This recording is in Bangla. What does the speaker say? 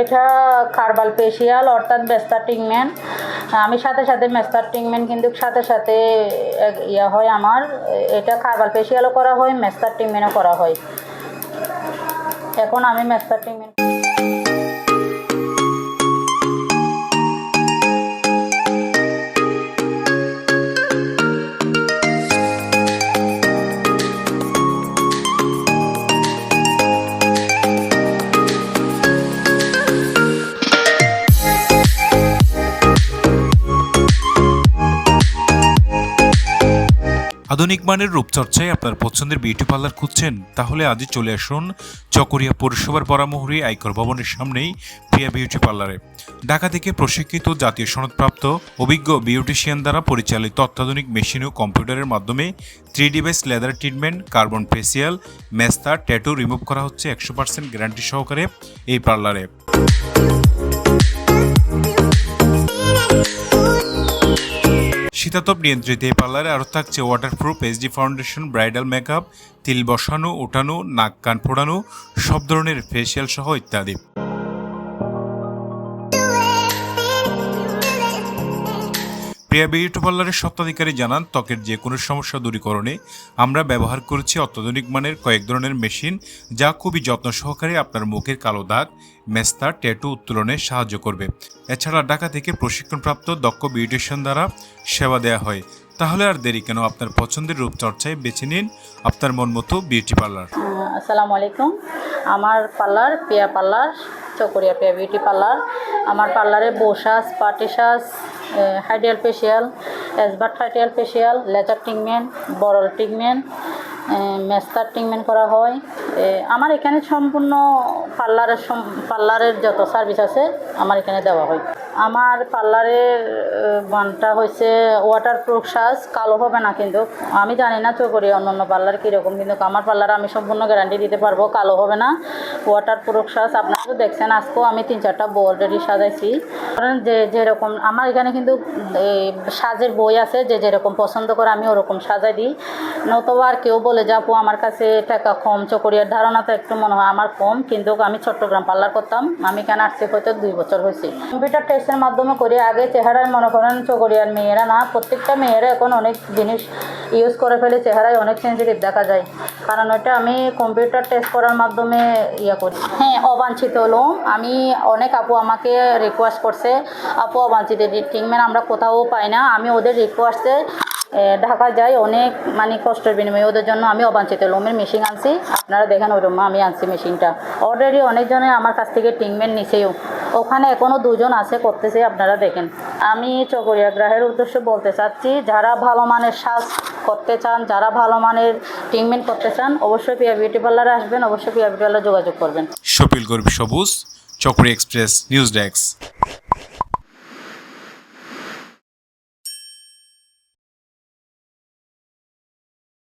এটা কার্বাল ফেসিয়াল অর্থাৎ মেস্তার ট্রিটমেন্ট আমি সাথে সাথে মেস্তার ট্রিটমেন্ট কিন্তু সাথে সাথে ইয়া হয় আমার। এটা কার্বাল ফেসিয়ালও করা হয় মেস্তার ট্রিটমেন্টও করা হয়। এখন আমি মেস্তার ট্রিটমেন্ট আধুনিক মানের রূপচর্চায় আপনার পছন্দের বিউটি পার্লার খুঁজছেন, তাহলে আজই চলে আসুন চকরিয়া পৌরসভার পরামহরী আয়কর ভবনের সামনেই প্রিয়া বিউটি পার্লারে। ঢাকা থেকে প্রশিক্ষিত জাতীয় সনদপ্রাপ্ত, অভিজ্ঞ বিউটিশিয়ান দ্বারা পরিচালিত অত্যাধুনিক মেশিন ও কম্পিউটারের মাধ্যমে three D base leather treatment, carbon facial মেস্তা ট্যাটু রিমুভ করা হচ্ছে একশো পার্সেন্ট গ্যারান্টি সহকারে এই পার্লারে। শীতাতপ নিয়ন্ত্রিত এই পার্লারে আরও থাকছে waterproof SD foundation bridal makeup তিল বসানো ওঠানো নাক কান ফোড়ানো, সব ধরনের ফেসিয়াল সহ ইত্যাদি। প্রিয়া বিউটি পার্লারের সত্ত্বাধিকারী জানান, ত্বকের যে কোনো সমস্যা দূরীকরণে আমরা ব্যবহার করেছি অত্যাধুনিক মানের কয়েক ধরনের মেশিন যা খুবই যত্ন সহকারে আপনার মুখের কালো দাগ, মেস্তা, ট্যাটু উত্তোলনে সাহায্য করবে। এছাড়া ঢাকা থেকে প্রশিক্ষণপ্রাপ্ত দক্ষ বিউটিশিয়ান দ্বারা সেবা দেওয়া হয়। তাহলে আর দেরি কেন? আপনার পছন্দের রূপচর্চায় বেছে নিন আপনার মন মতো বিউটি পার্লার। আসসালামু আলাইকুম। আমার parlour Piya parlour Chakaria Piya beauty parlour আমার পার্লারে বোসাস পাটিসাস হাইডিয়াল ফেশিয়াল এসবার্ট হাইডিয়াল ফেশিয়াল লেজার ট্রিটমেন্ট বরল ট্রিটমেন্ট মেস্তার ট্রিটমেন্ট করা হয়। আমার এখানে সম্পূর্ণ পার্লারের পার্লারের যত সার্ভিস আছে, আমার এখানে দেওয়া হয়। আমার পার্লারের বানটা হয়েছে ওয়াটারপ্রুফ সাজ, কালো হবে না কিন্তু। আমি জানি না চকরি অন্য অন্য পার্লার কীরকম, কিন্তু আমার পার্লারে আমি সম্পূর্ণ গ্যারান্টি দিতে পারব, কালো হবে না। ওয়াটারপ্রুফ সাজ, আপনারা তো দেখছেন, আজকেও আমি তিন চারটা বই অলরেডি সাজাইছি। কারণ যে যেরকম, আমার এখানে কিন্তু সাজের বই আছে, যে যেরকম পছন্দ করে আমি ওরকম সাজাই দিই। নতুবা আর কেউ বলে যাব আমার কাছে টাকা কম, চকরিয়ার ধারণা তো একটু মনে হয় আমার কম। কিন্তু আমি চট্টগ্রাম পার্লার করতাম, আমি কেন আসছি হয়তো দুই বছর হয়েছে। কম্পিউটার টেস্টের মাধ্যমে করি আগে চেহারায় মনে করেন চকরিয়ার মেয়েরা না, প্রত্যেকটা মেয়েরা এখন অনেক জিনিস ইউজ করে ফেলে, চেহারায় অনেক সেন্সিটিভ দেখা যায়। কারণ ওটা আমি কম্পিউটার টেস্ট করার মাধ্যমে ইয়ে করি। হ্যাঁ অবাঞ্ছিত লোম আমি অনেক আপু আমাকে রিকোয়েস্ট করছে, আপু, অবাঞ্ছিত ট্রিটমেন্ট আমরা কোথাও পাই না। আমি ওদের রিকোয়েস্টে ঢাকা যাই, অনেক মানে কষ্টের বিনিময়ে। ওদের জন্য আমি অবাঞ্ছিত লোমের মেশিন আনছি, আপনারা দেখেন ওই রুমে আমি আনছি মেশিনটা অলরেডি অনেকজনে আমার কাছ থেকে ট্রিটমেন্ট নিছেও। ওখানে এখনও দুজন আছে করতেছে, আপনারা দেখেন। আমি চকরিয়া গ্রাহের উদ্দেশ্যে বলতে চাচ্ছি, যারা ভালো মানের শ্বাস করতে চান, যারা ভালো মানের ট্রিটমেন্ট করতে চান, অবশ্যই পিয়া বিউটি পার্লারে আসবেন, অবশ্যই পিয়া বিউটি পার্লারে যোগাযোগ করবেন। সবুজ চকরি এক্সপ্রেস, নিউজ ডেস্ক।